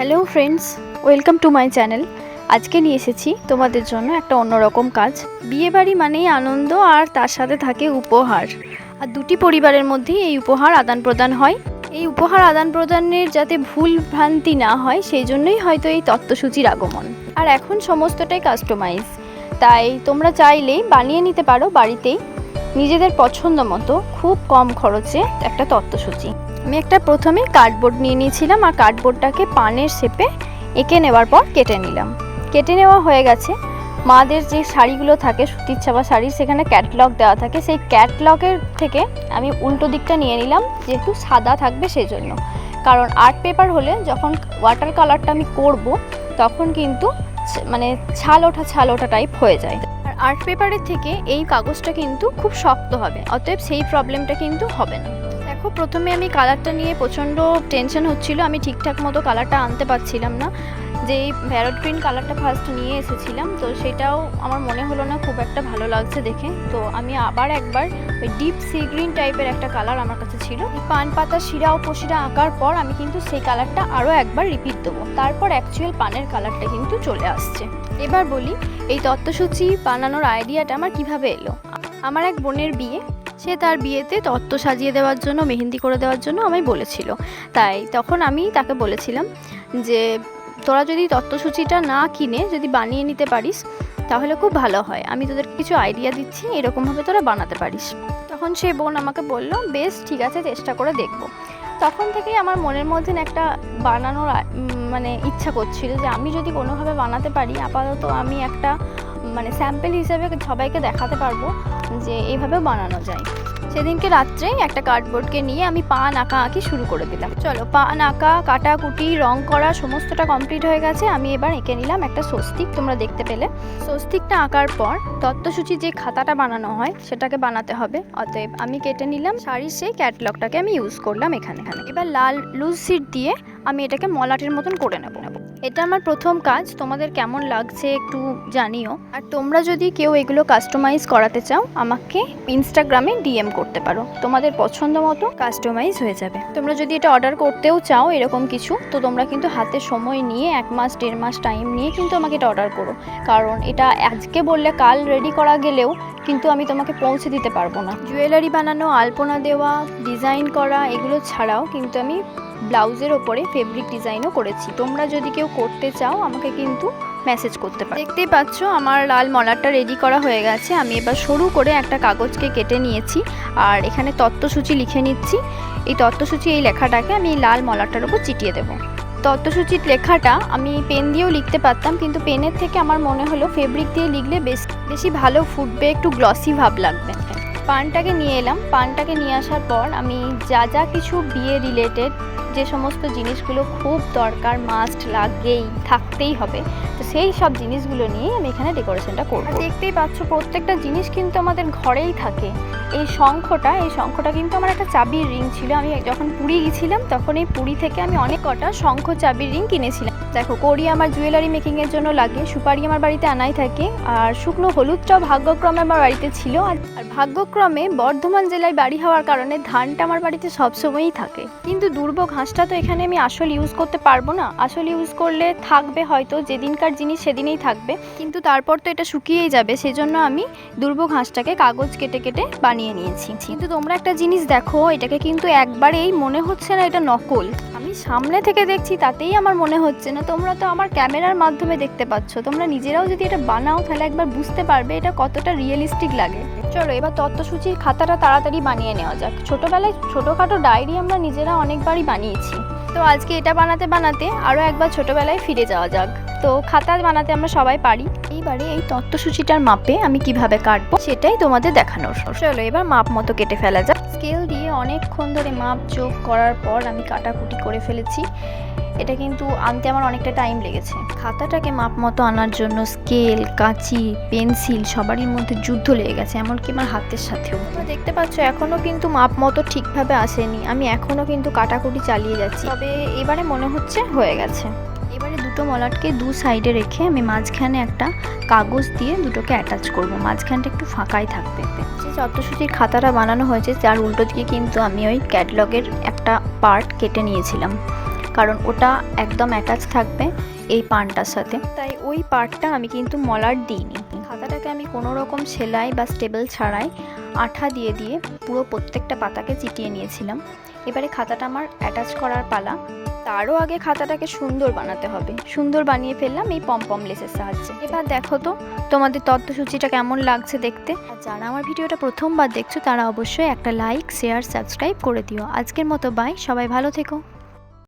Hello friends, welcome to my channel. আজকে নিয়ে এসেছি তোমাদের জন্য একটা অন্যরকম কাজ। বিয়েবাড়ি মানেই আনন্দ আর তার সাথে থাকে উপহার। আর দুটি পরিবারের মধ্যে এই উপহার আদান প্রদান হয়। এই উপহার আদান প্রদানের যাতে ভুল ভ্রান্তি না হয়, সেই জন্যই হয়তো এই তত্ত্বসূচির আগমন। আর এখন সমস্তটাই কাস্টমাইজ তাই তোমরা চাইলেই বানিয়ে নিতে পারো বাড়িতেই। নিজেদের পছন্দ মতো খুব কম খরচে একটা তত্ত্বসূচি। আমি একটা প্রথমে কার্ডবোর্ড নিয়ে নিয়েছিলাম আর কার্ডবোর্ডটাকে পানের শেপে এঁকে নেওয়ার পর কেটে নিলাম। কেটে নেওয়া হয়ে গেছে। মাদের যে শাড়িগুলো থাকে, সুতির ছাপা শাড়ি সেখানে ক্যাটলগ দেওয়া থাকে। সেই ক্যাটলগের থেকে আমি উল্টো দিকটা নিয়ে নিলাম, যেহেতু সাদা থাকবে সেই জন্য কারণ আর্ট পেপার হলে যখন ওয়াটার কালারটা আমি করব, তখন কিন্তু মানে ছাল ওঠা ছাল ওঠা টাইপ হয়ে যায়। আর আর্ট পেপারের থেকে এই কাগজটা কিন্তু খুব শক্ত হবে, অতএব সেই প্রবলেমটা কিন্তু হবে না। দেখো, প্রথমে আমি কালারটা নিয়ে প্রচণ্ড টেনশন হচ্ছিল, আমি ঠিকঠাক মতো কালারটা আনতে পারছিলাম না। যে এই প্যারট গ্রিন কালারটা ফার্স্ট নিয়ে এসেছিলাম, তো সেটাও আমার মনে হলো না খুব একটা ভালো লাগছে দেখে। তো আমি আবার একবার ওই ডিপ সি গ্রিন টাইপের একটা কালার আমার কাছে ছিল। পান পাতা, শিরা ও পশিরা আঁকার পর আমি কিন্তু সেই কালারটা আরও একবার রিপিট দেবো। তারপর অ্যাকচুয়াল পানের কালারটা কিন্তু চলে আসছে। এবার বলি, এই তত্ত্বসূচি বানানোর আইডিয়াটা আমার কীভাবে এলো? আমার এক বোনের বিয়ে। সে তার বিয়েতে তত্ত্ব সাজিয়ে দেওয়ার জন্য, মেহেন্দি করে দেওয়ার জন্য আমায় বলেছিল। তাই তখন আমি তাকে বলেছিলাম যে, তোরা যদি তত্ত্বসূচিটা না কিনে যদি বানিয়ে নিতে পারিস, তাহলে খুব ভালো হয়। আমি তোদের কিছু আইডিয়া দিচ্ছি, এরকমভাবে তোরা বানাতে পারিস। তখন সে বোন আমাকে বলল, বেশ, ঠিক আছে, চেষ্টা করে দেখব। তখন থেকেই আমার মনের মধ্যে একটা বানানোর মানে ইচ্ছা করছিল যে, আমি যদি কোনোভাবে বানাতে পারি, আপাতত আমি একটা মানে স্যাম্পেল হিসাবে সবাইকে দেখাতে পারব যে এইভাবেও বানানো যায়। সেদিনকে রাত্রেই একটা কার্ডবোর্ডকে নিয়ে আমি পান আঁকা আঁকি শুরু করে দিলাম। চলো পান আঁকা কাটাকুটি রং করা সমস্তটা কমপ্লিট হয়ে গেছে। আমি এবার এঁকে নিলাম একটা স্বস্তিক, তোমরা দেখতে পেলে। স্বস্তিকটা আঁকার পর তত্ত্বসূচি যে খাতাটা বানানো হয়, সেটাকে বানাতে হবে। অতএব আমি কেটে নিলাম শাড়ির সেই ক্যাটলগটাকে আমি ইউজ করলাম এখানে এখানে। এবার লাল লুজ সিট দিয়ে আমি এটাকে মলাটের মতন করে নেব। এটা আমার প্রথম কাজ, তোমাদের কেমন লাগছে একটু জানিও। আর তোমরা যদি কেউ এগুলো কাস্টমাইজ করাতে চাও, আমাকে ইনস্টাগ্রামে ডিএম করতে পারো। তোমাদের পছন্দ মতো কাস্টমাইজ হয়ে যাবে। তোমরা যদি এটা অর্ডার করতেও চাও এরকম কিছু, তো তোমরা কিন্তু হাতে সময় নিয়ে, এক মাস, দেড় মাস টাইম নিয়ে কিন্তু আমাকে এটা অর্ডার করো। কারণ এটা আজকে বললে কাল রেডি করা গেলেও কিন্তু আমি তোমাকে পৌঁছে দিতে পারব না। জুয়েলারি বানানো, আলপনা দেওয়া ডিজাইন করা, এগুলো ছাড়াও কিন্তু আমি ব্লাউজের ওপরে ফেব্রিক ডিজাইনও করেছি। তোমরা যদি কেউ করতে চাও, আমাকে কিন্তু মেসেজ করতে পারো। দেখতেই পাচ্ছ, আমার লাল মলারটা রেডি করা হয়ে গেছে। আমি এবার সরু করে একটা কাগজকে কেটে নিয়েছি আর এখানে তত্ত্বসূচি লিখে নিচ্ছি। এই তত্ত্বসূচি, এই লেখাটাকে আমি লাল মলারটার উপর চিটিয়ে দেবো। তত্ত্বসূচির লেখাটা আমি পেন দিয়েও লিখতে পারতাম, কিন্তু পেনের থেকে আমার মনে হলো ফেব্রিক দিয়ে লিখলে বেশ, বেশি ভালো ফুটবে, একটু গ্লসি ভাব লাগবে। পানটাকে নিয়ে এলাম। পানটাকে নিয়ে আসার পর আমি যা যা কিছু বিয়ে রিলেটেড যে সমস্ত জিনিসগুলো খুব দরকার মাস্ট লাগেই, থাকতেই হবে। তো সেই সব জিনিসগুলো নিয়ে আমি এখানে ডেকোরেশনটা করব। দেখতেই পাচ্ছ, প্রত্যেকটা জিনিস কিন্তু আমাদের ঘরেই থাকে। এই শঙ্খটা এই শঙ্খটা কিন্তু আমার একটা চাবির রিং ছিল। আমি যখন পুরী গেছিলাম, তখন এই পুরী থেকে আমি অনেক কটা শঙ্খ চাবির রিং কিনেছিলাম। দেখো, কড়ি আমার জুয়েলারি মেকিংয়ের জন্য লাগে, সুপারি আমার বাড়িতে আনাই থাকে, আর শুকনো হলুদটাও ভাগ্যক্রমে আমার বাড়িতে ছিল। আর আর ভাগ্যক্রমে বর্ধমান জেলায় বাড়ি হওয়ার কারণে ধানটা আমার বাড়িতে সবসময়ই থাকে। কিন্তু দুর্ভোগ হাঁসটা তো এখানে আমি আসল ইউজ করতে পারব না। আসল ইউজ করলে থাকবে হয়তো, যেদিনকার জিনিস সেদিনেই থাকবে। কিন্তু তারপর তো এটা শুকিয়েই যাবে, সেজন্য আমি দুর্ব ঘাসটাকে কাগজ কেটে কেটে বানিয়ে নিয়েছি। কিন্তু তোমরা একটা জিনিস দেখো, এটাকে কিন্তু একবারেই মনে হচ্ছে না এটা নকল। আমি সামনে থেকে দেখছি তাতেই আমার মনে হচ্ছে না। তোমরা তো আমার ক্যামেরার মাধ্যমে দেখতে পাচ্ছ। তোমরা নিজেরাও যদি এটা বানাও, তাহলে একবার বুঝতে পারবে এটা কতটা রিয়েলিস্টিক লাগে। চলো, এবার তত্ত্বসূচির খাতাটা তাড়াতাড়ি বানিয়ে নেওয়া যাক। ছোটোবেলায় ছোটোখাটো ডায়েরি আমরা নিজেরা অনেকবারই বানিয়েছি। তো আজকে এটা বানাতে বানাতে আরও একবার ছোটোবেলায় ফিরে যাওয়া যাক। তো খাতা বানাতে আমরা সবাই পারি। এইবারে এই তত্ত্বসূচিটার মাপে আমি কীভাবে কাটবো সেটাই তোমাদের দেখানোর। চলো এবার মাপ মতো কেটে ফেলা যাক। স্কেল দিয়ে অনেকক্ষণ ধরে মাপ যোগ করার পর আমি কাটাকুটি করে ফেলেছি। এটা কিন্তু আনতে আমার অনেকটা টাইম লেগেছে। খাতাটাকে মাপ মতো আনার জন্য স্কেল, কাঁচি, পেন্সিল সবারই মধ্যে যুদ্ধ লেগে গেছে, এমনকি আমার হাতের সাথেও। তোমরা দেখতে পাচ্ছ এখনও কিন্তু মাপ মতো ঠিকভাবে আসেনি। আমি এখনও কিন্তু কাটাকুটি চালিয়ে যাচ্ছি। তবে এবারে মনে হচ্ছে হয়ে গেছে। দুটো মলাটকে দু সাইডে রেখে আমি মাঝখানে একটা কাগজ দিয়ে দুটোকে অ্যাটাচ করব। মাঝখানটা একটু ফাঁকাই থাকবে। যে চত্বসূচির খাতাটা বানানো হয়েছে তার উল্টো দিকে কিন্তু আমি ওই ক্যাটলগের একটা পার্ট কেটে নিয়েছিলাম। কারণ ওটা একদম অ্যাটাচ থাকবে এই পানটার সাথে। তাই ওই পার্টটা আমি কিন্তু মলার দিইনি। খাতাটাকে আমি কোনো রকম সেলাই বা স্টেবল ছাড়াই আঠা দিয়ে দিয়ে পুরো প্রত্যেকটা পাতাকে চিটিয়ে নিয়েছিলাম। এবারে খাতাটা আমার অ্যাটাচ করার পালা। তারও আগে খাতাটাকে সুন্দর বানাতে হবে। সুন্দর বানিয়ে ফেললাম এই পমপম লেসের সাহায্যে। এবার দেখো তো, তোমাদের তথ্যসূচিটা কেমন লাগছে দেখতে? যারা আমার ভিডিওটা প্রথমবার দেখছ, তারা অবশ্যই একটা লাইক শেয়ার সাবস্ক্রাইব করে দিও। আজকের মতো বাই সবাই ভালো থেকো।